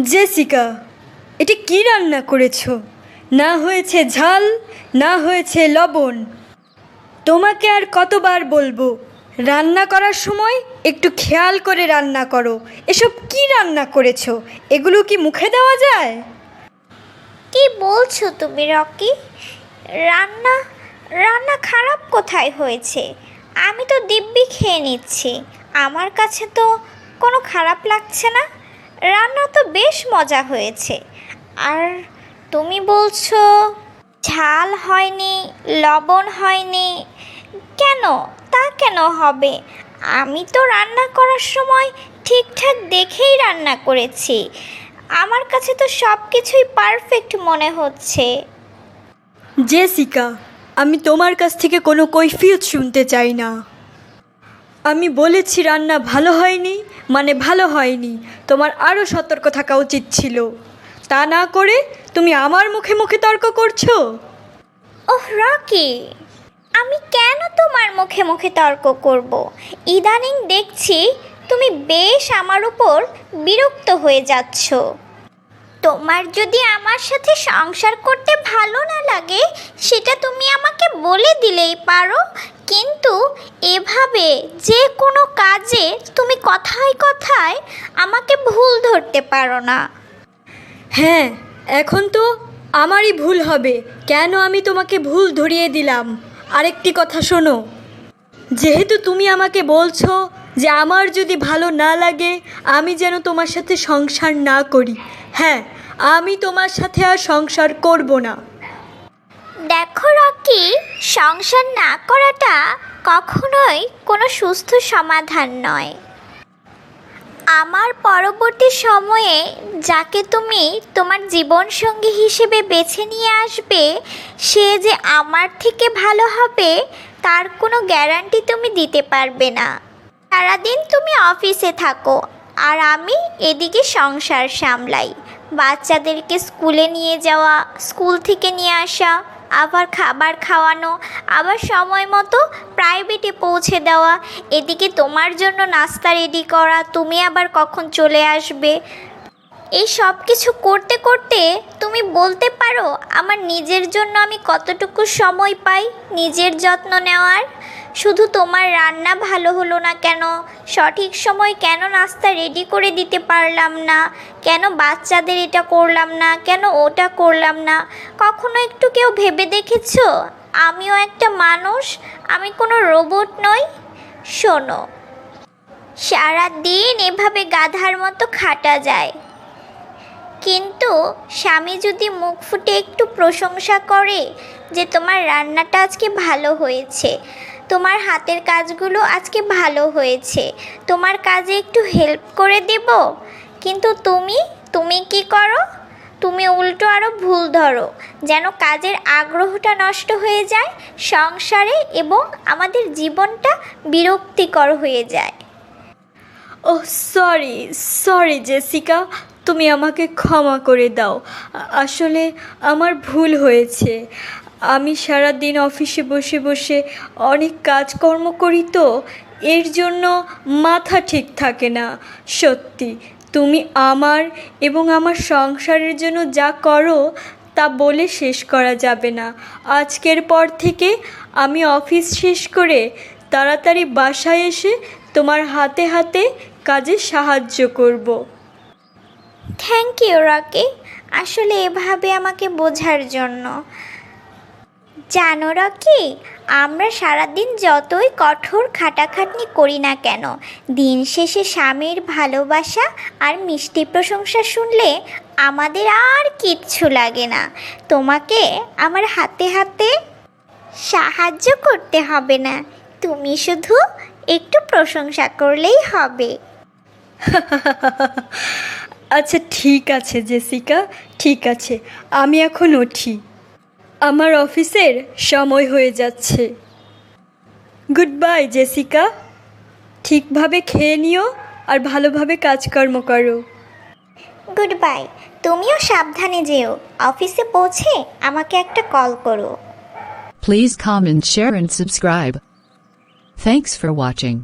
Jessica, এটা কি রান্না করেছ? না হয়েছে ঝাল, না হয়েছে লবণ। তোমাকে আর কতবার বলব, রান্না করার সময় একটু খেয়াল করে রান্না করো। এসব কি রান্না করেছ? এগুলো কি মুখে দেওয়া যায়? কি বলছো তুমি, রকি? রান্না রান্না খারাপ কোথায় হয়েছে? আমি তো দিব্যি খেয়ে নিচ্ছি। আমার কাছে তো কোনো খারাপ লাগছে না। রান্না তো বেশ মজা হয়েছে। আর তুমি বলছো ঝাল হয়নি, লবণ হয়নি, কেন? তা কেন হবে? আমি তো রান্না করার সময় ঠিকঠাক দেখেই রান্না করেছি। আমার কাছে তো সব কিছুই পারফেক্ট মনে হচ্ছে। জেসিকা, আমি তোমার কাছ থেকে কোনো কৈফিয়ত শুনতে চাই না। আমি বলেছি রান্না ভালো হয়নি মানে ভালো হয়নি। তোমার আরও সতর্ক থাকা উচিত ছিল। তা না করে তুমি আমার মুখে মুখে তর্ক করছ? ওহ, রকি, আমি কেন তোমার মুখে মুখে তর্ক করব? ইদানিং দেখছি তুমি বেশ আমার উপর বিরক্ত হয়ে যাচ্ছ। তোমার যদি আমার সাথে সংসার করতে ভালো না লাগে, সেটা তুমি আমাকে বলে দিলেই পারো। কিন্তু এভাবে যে কোনো কাজে তুমি কথায় কথায় আমাকে ভুল ধরতে পারো না। হ্যাঁ এখন তো আমারই ভুল হবে। কেন আমি তোমাকে ভুল ধরিয়ে দিলাম? আরেকটি কথা শোনো। যেহেতু তুমি আমাকে বলছো যে আমার যদি ভালো না লাগে আমি যেন তোমার সাথে সংসার না করি। হ্যাঁ আমি তোমার সাথে আর সংসার করব না। দেখো রকি সংসার না করাটা কখনোই কোনো সুস্থ সমাধান নয়। আমার পরবর্তী সময়ে যাকে তুমি তোমার জীবনসঙ্গী হিসেবে বেছে নিয়ে আসবে, সে যে আমার থেকে ভালো হবে, তার কোনো গ্যারান্টি তুমি দিতে পারবে না। সারাদিন তুমি অফিসে থাকো আর আমি এদিকে সংসার সামলাই। বাচ্চাদেরকে স্কুলে নিয়ে যাওয়া, স্কুল থেকে নিয়ে আসা আবার খাবার খাওয়ানো, আবার সময় মতো প্রাইভেটে পৌঁছে দেওয়া। এদিকে তোমার জন্য নাস্তা রেডি করা, তুমি আবার কখন চলে আসবে? এই সব কিছু করতে করতে তুমি বলতে পারো, আমার নিজের জন্য আমি কতটুকু সময় পাই, নিজের যত্ন নেওয়ার? শুধু তোমার রান্না ভালো হলো না কেন? সঠিক সময় কেন নাস্তা রেডি করে দিতে পারলাম না? কেন বাচ্চাদের এটা করলাম না? কেন ওটা করলাম না? কখনো একটু কেউ ভেবে দেখেছ? আমিও একটা মানুষ, আমি কোনো রোবট নই। শোনো সারা দিন এভাবে গাধার মতো খাটা যায়। কিন্তু স্বামী যদি মুখ ফুটে একটু প্রশংসা করে যে তোমার রান্নাটা আজকে ভালো হয়েছে তোমার হাতের কাজগুলো আজকে ভালো হয়েছে। তোমার কাজে একটু হেল্প করে দেব। কিন্তু তুমি তুমি কি করো? তুমি উল্টো আরও ভুল ধরো। যেন কাজের আগ্রহটা নষ্ট হয়ে যায়, সংসারে এবং আমাদের জীবনটা বিরক্তিকর হয়ে যায়। ও সরি সরি, জেসিকা, তুমি আমাকে ক্ষমা করে দাও। আসলে আমার ভুল হয়েছে। আমি সারা দিন অফিসে বসে বসে অনেক কাজকর্ম করি তো, এর জন্য মাথা ঠিক থাকে না। সত্যি, তুমি আমার এবং আমার সংসারের জন্য যা করো, তা বলে শেষ করা যাবে না। আজকের পর থেকে আমি অফিস শেষ করে তাড়াতাড়ি বাসায় এসে তোমার হাতে হাতে কাজে সাহায্য করব। থ্যাংক ইউ রকি আসলে এভাবে আমাকে বোঝার জন্য। জানো রকি, আমরা সারাদিন যতই কঠোর খাটাখাটনি করি না কেন, দিন শেষে স্বামীর ভালোবাসা আর মিষ্টি প্রশংসা শুনলে আমাদের আর কিচ্ছু লাগে না। তোমাকে আমার হাতে হাতে সাহায্য করতে হবে না, তুমি শুধু একটু প্রশংসা করলেই হবে। আচ্ছা ঠিক আছে, জেসিকা, ঠিক আছে, আমি এখন উঠি। আমার অফিসের সময় হয়ে যাচ্ছে। গুড বাই জেসিকা ঠিকভাবে খেয়ে নিও আর ভালোভাবে কাজকর্ম করো। গুড বাই তুমিও সাবধানে যেও। অফিসে পৌঁছে আমাকে একটা কল করো। Please comment, share and subscribe. Thanks for watching.